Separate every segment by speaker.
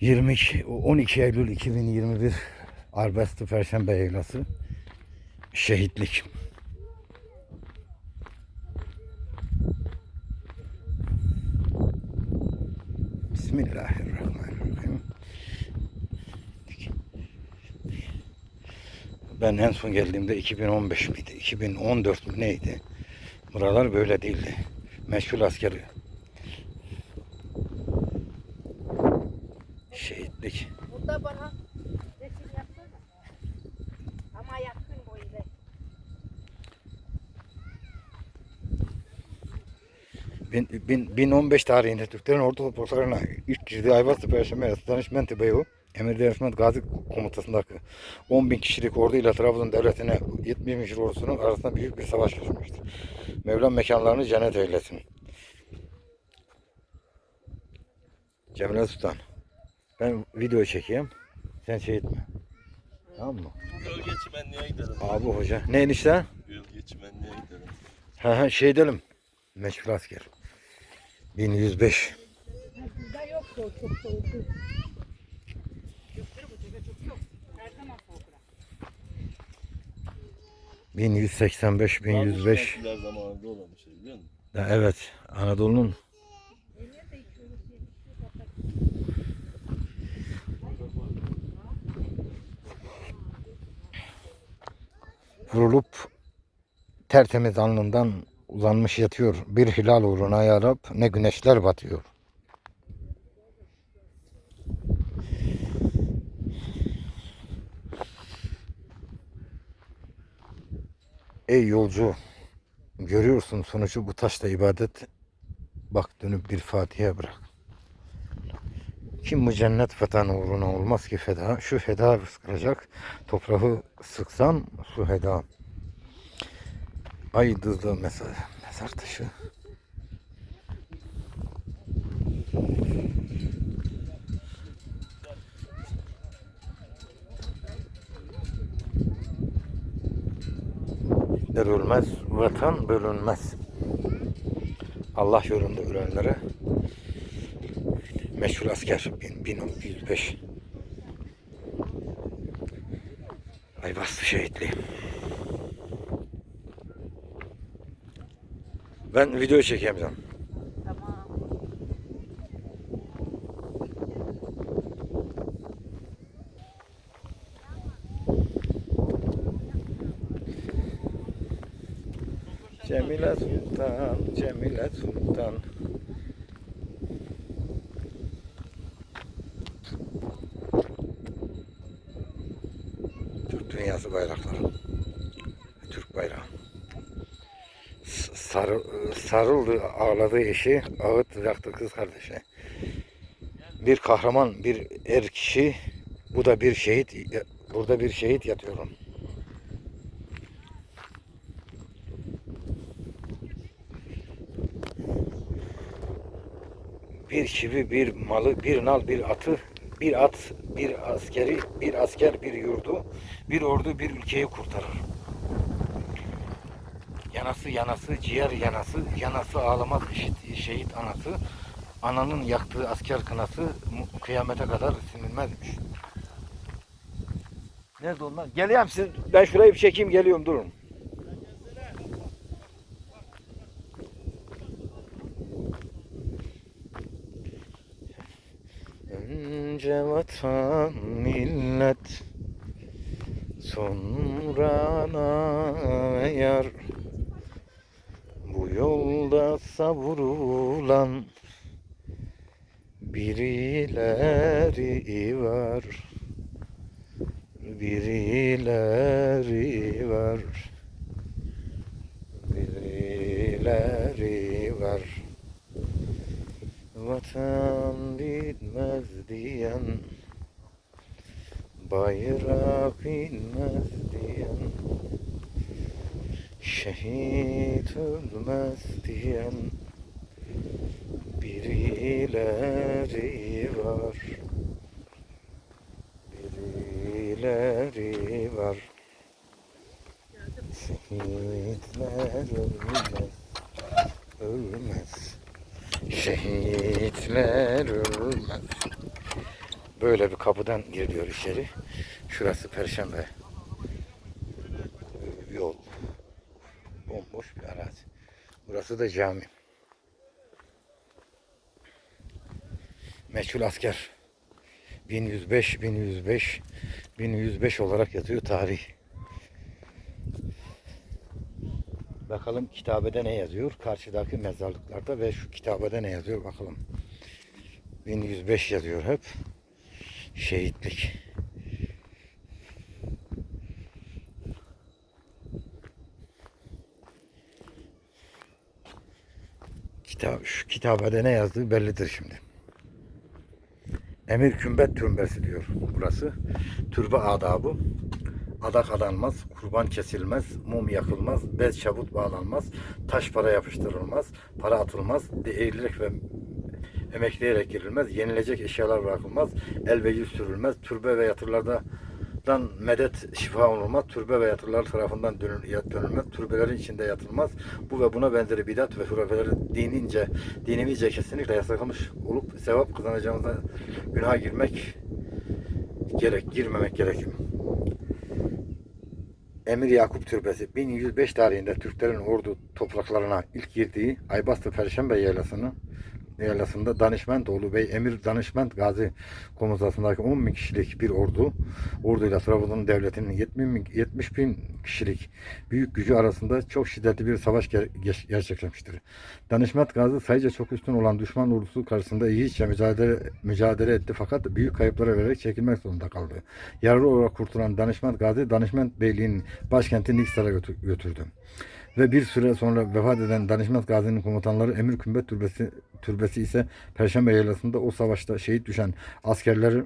Speaker 1: 22 12 Eylül 2021 Arbesti Perşembe Yaylası şehitlik. Bismillahirrahmanirrahim. Ben en son geldiğimde 2015 miydi? 2014 mü neydi? Buralar böyle değildi. Meşgul askeri. Şehitlik.
Speaker 2: Burada bana resim yapsana. Ama yakın boyunda.
Speaker 1: Bin, bin, 1015 tarihinde Türklerin ordu topraklarına ilk girdiği Ayvazlı Perşembe Arası Danışment Beyu Emir Danışment Gazi Komutası'ndaki 10 bin kişilik orduyla Trabzon devletine 70 bin kişilik ordusunun arasında büyük bir savaş geçmiştir. Mevlam mekanlarını cennet eylesin. Cemile Sultan. Ben video çekeyim. Sen şey etme. Tamam mı?
Speaker 3: Gölge çimenliğe gidelim.
Speaker 1: Abi hoca. Ne enişte?
Speaker 3: Gölge çimenliğe gidelim.
Speaker 1: Ha ha şey edelim. Meşhur asker. 1105.
Speaker 2: Burada yoktu o çok soğuktu. Yoktur bu tepe çok soğuk. Her zaman soğuk.
Speaker 1: 1185, 1105.
Speaker 3: Çimentliler zamanında olan bir şey biliyor musun?
Speaker 1: Ya evet, Anadolu'nun vurulup tertemiz alnından uzanmış yatıyor. Bir hilal uğruna ya Rab ne güneşler batıyor. Ey yolcu, görüyorsun sonucu bu taşta ibadet. Bak dönüp bir Fatiha bırak. Kim bu cennet vatanı uğruna olmaz ki feda. Şu feda sıkılacak. Toprağı sıksan su heda. Ay dızlı mezar, mezar taşı. Der ölmez, vatan bölünmez. Allah yolunda ölenlere meşhur asker 1905 Ayvaslı şehitliği. Ben video çekeyim.
Speaker 2: Tamam.
Speaker 1: Cemile Sultan, Cemile Sultan. Sarı, sarıldı, ağladı eşi, ağıt yaktı kız kardeşi. Bir kahraman, bir er kişi, bu da bir şehit, burada bir şehit yatıyorum. bir çivi, bir malı, bir nal, bir atı, bir at, bir askeri, bir asker, bir yurdu, bir ordu, bir ülkeyi kurtarır. Yanası yanası, ciğer yanası, yanası ağlamak şehit anası, ananın yaktığı asker kınası kıyamete kadar sinilmezmiş. Nerede onlar? Geliyorum siz, ben şurayı bir çekeyim geliyorum durun. Önce vatan millet Sonra yar Yolda savrulan Birileri var. Birileri var. Birileri var. Vatan bilmez diyen Bayrak bilmez diyen Şehit ölmez diyen Birileri var Birileri var Şehitler ölmez Ölmez Şehitler ölmez. Böyle bir kapıdan giriliyor içeri. Şurası Perşembe Burası da cami. Meçhul asker. 1105, 1105, 1105 olarak yazıyor tarih. Bakalım kitabede ne yazıyor? Karşıdaki mezarlıklarda ve şu kitabede ne yazıyor bakalım. 1105 yazıyor hep. Şehitlik. Kitap, şu kitabede ne yazdığı bellidir şimdi. Emir kümbet türbesi diyor burası. Türbe adabı. Adak adanmaz, kurban kesilmez, mum yakılmaz, bez çabut bağlanmaz, taş para yapıştırılmaz, para atılmaz, eğilerek ve emekleyerek girilmez, yenilecek eşyalar bırakılmaz, el ve yüz sürülmez, türbe ve yatırlarda dan medet şifa olunmaz, türbe ve yatırlar tarafından dönülmez, türbelerin içinde yatılmaz. Bu ve buna benzeri bidat ve hurafeleri dinince, dinimizce kesinlikle yasaklanmış olup sevap kazanacağımıza günaha girmek gerek, girmemek gerekir. Emir Yakup Türbesi 1105 tarihinde Türklerin ordu topraklarına ilk girdiği Aybastı Perşembe yaylasını yaylasında Danışmentoğlu Bey Emir Danışment Gazi komutasındaki 10 bin kişilik bir ordu orduyla Trabzon devletinin 70 bin, 70 bin kişilik büyük gücü arasında çok şiddetli bir savaş gerçekleşmiştir. Danışment Gazi sayıca çok üstün olan düşman ordusu karşısında yiğitçe mücadele, mücadele etti fakat büyük kayıplara vererek çekilmek zorunda kaldı. Yaralı olarak kurtulan Danışment Gazi, Danışment Beyliği'nin başkenti Niksar'a götü- götürdü. Ve bir süre sonra vefat eden Danışment Gazi'nin komutanları Emir Kümbet Türbesi, Türbesi ise Perşembe Yaylası'nda o savaşta şehit düşen askerleri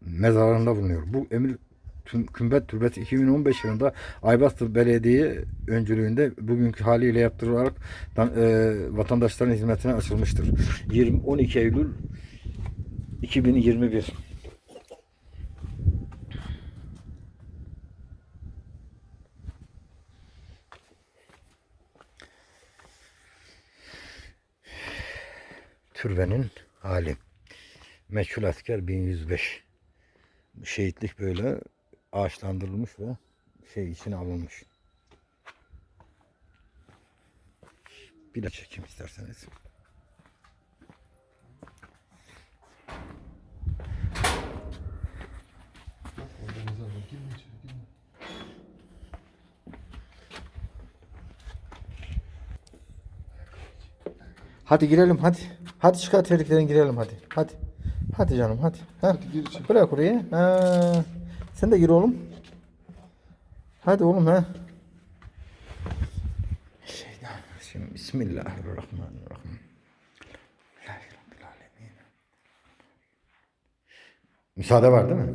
Speaker 1: mezarlarında bulunuyor. Bu Emir Kümbet Türbesi 2015 yılında Aybastı Belediye öncülüğünde bugünkü haliyle yaptırılarak e, vatandaşların hizmetine açılmıştır. 20 12 Eylül 2021 Türbenin hali. Meçhul asker 1105. Şehitlik böyle ağaçlandırılmış ve şey içine alınmış. Bir de çekeyim isterseniz. Hadi girelim hadi. Hadi çıkar terliklerini girelim hadi. Hadi. Hadi canım hadi. Ha? Bırak oraya. Ha. Sen de gir oğlum. Hadi oğlum ha. Şeytanirracim. Bismillahirrahmanirrahim. Müsaade var değil mi?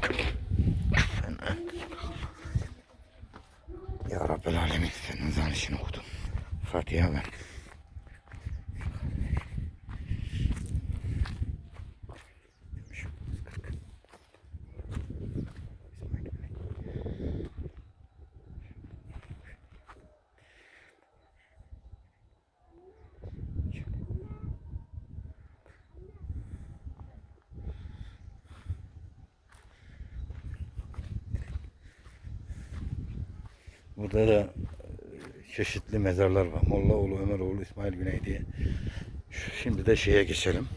Speaker 1: Ya Rabbel Alemin senin zanişini okudum. Fatiha ver. Burada da e, çeşitli mezarlar var. Mollaoğlu, Ömeroğlu, İsmail Güney diye. Şimdi de şeye geçelim.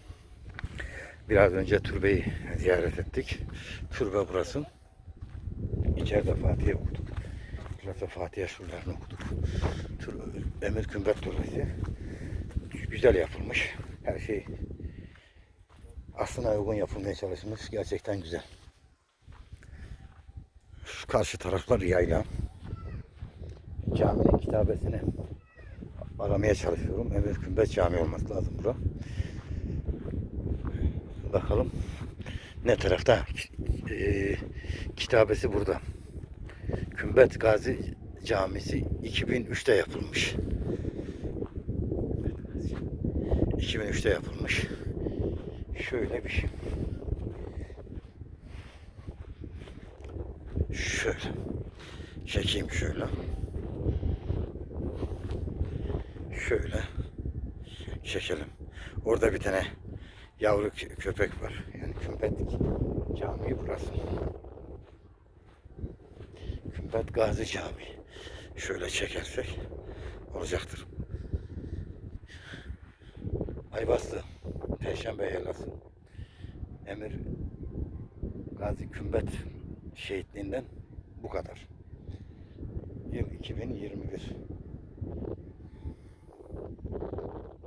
Speaker 1: Biraz önce türbeyi ziyaret ettik. Türbe burası. İçeride Fatiha okuduk. Burası Fatiha şuralarını okuduk. Tür, Emir Kümbet Türbesi. Güzel yapılmış. Her şey aslına uygun yapılmaya çalışılmış. Gerçekten güzel. Şu karşı taraflar yayla. Caminin kitabesini aramaya çalışıyorum. Emir Kümbet Camii olması lazım bura. Bakalım ne tarafta? Eee, kitabesi burada. Kümbet Gazi Camisi 2003'te yapılmış. 2003'te yapılmış. Şöyle bir şey. Şöyle. Çekeyim şöyle. Şöyle. Çekelim. Orada bir tane yavru kö- köpek var. Yani Kümbet Camii burası. Kümbet Gazi Camii. Şöyle çekersek olacaktır. Ayvaslı, Perşembe Yaylası, Emir Gazi Kümbet şehitliğinden bu kadar. Yıl 2021.